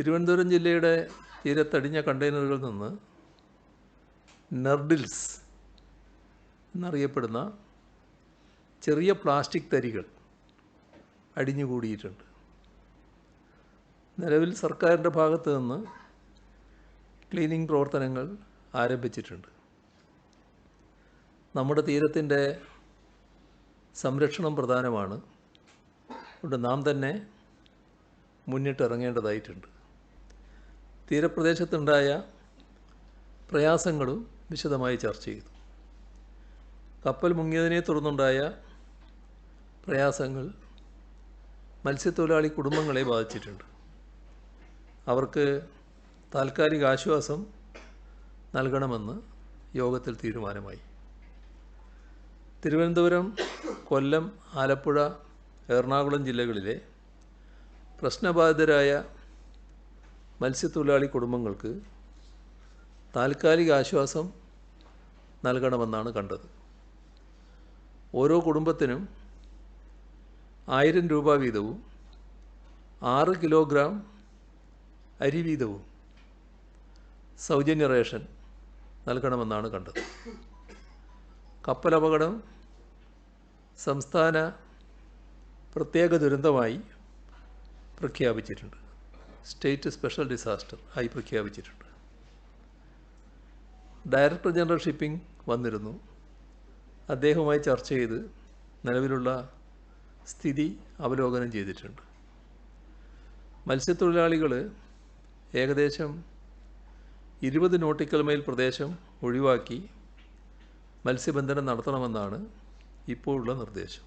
തിരുവനന്തപുരം ജില്ലയുടെ തീരത്തടിഞ്ഞ കണ്ടെയ്നറുകളിൽ നിന്ന് നെർഡിൽസ് എന്നറിയപ്പെടുന്ന ചെറിയ പ്ലാസ്റ്റിക് തരികൾ അടിഞ്ഞുകൂടിയിട്ടുണ്ട്. നിലവിൽ സർക്കാരിന്റെ ഭാഗത്ത് നിന്ന് ക്ലീനിങ് പ്രവർത്തനങ്ങൾ ആരംഭിച്ചിട്ടുണ്ട്. നമ്മുടെ തീരത്തിന്റെ സംരക്ഷണം പ്രധാനമാണ്. അതുകൊണ്ട് നാം തന്നെ മുന്നിട്ടിറങ്ങേണ്ടതായിട്ടുണ്ട്. തീരപ്രദേശത്തുണ്ടായ പ്രയാസങ്ങളും വിശദമായി ചർച്ച ചെയ്തു. കപ്പൽ മുങ്ങിയതിനെ തുടർന്നുണ്ടായ പ്രയാസങ്ങൾ മത്സ്യത്തൊഴിലാളി കുടുംബങ്ങളെ ബാധിച്ചിട്ടുണ്ട്. അവർക്ക് താൽക്കാലിക ആശ്വാസം നൽകണമെന്ന് യോഗത്തിൽ തീരുമാനമായി. തിരുവനന്തപുരം കൊല്ലം ആലപ്പുഴ എറണാകുളം ജില്ലകളിലെ പ്രശ്നബാധിതരായ മത്സ്യത്തൊഴിലാളി കുടുംബങ്ങൾക്ക് താൽക്കാലിക ആശ്വാസം നൽകണമെന്നാണ് കണ്ടത്. ഓരോ കുടുംബത്തിനും ആയിരം രൂപ വീതവും ആറ് കിലോഗ്രാം അരി വീതവും സൗജന്യ റേഷൻ നൽകണമെന്നാണ് കണ്ടത്. കപ്പലപകടം സംസ്ഥാന പ്രത്യേക ദുരന്തമായി പ്രഖ്യാപിച്ചിട്ടുണ്ട്. സ്റ്റേറ്റ് സ്പെഷ്യൽ ഡിസാസ്റ്റർ ആയി പ്രഖ്യാപിച്ചിട്ടുണ്ട് ഡയറക്ടർ ജനറൽ ഷിപ്പിംഗ് വന്നിരുന്നു. അദ്ദേഹവുമായി ചർച്ച ചെയ്ത് നിലവിലുള്ള സ്ഥിതി അവലോകനം ചെയ്തിട്ടുണ്ട്. മത്സ്യത്തൊഴിലാളികൾ ഏകദേശം ഇരുപത് നോട്ടിക്കൽ മൈൽ പ്രദേശം ഒഴിവാക്കി മത്സ്യബന്ധനം നടത്തണമെന്നാണ് ഇപ്പോഴുള്ള നിർദ്ദേശം.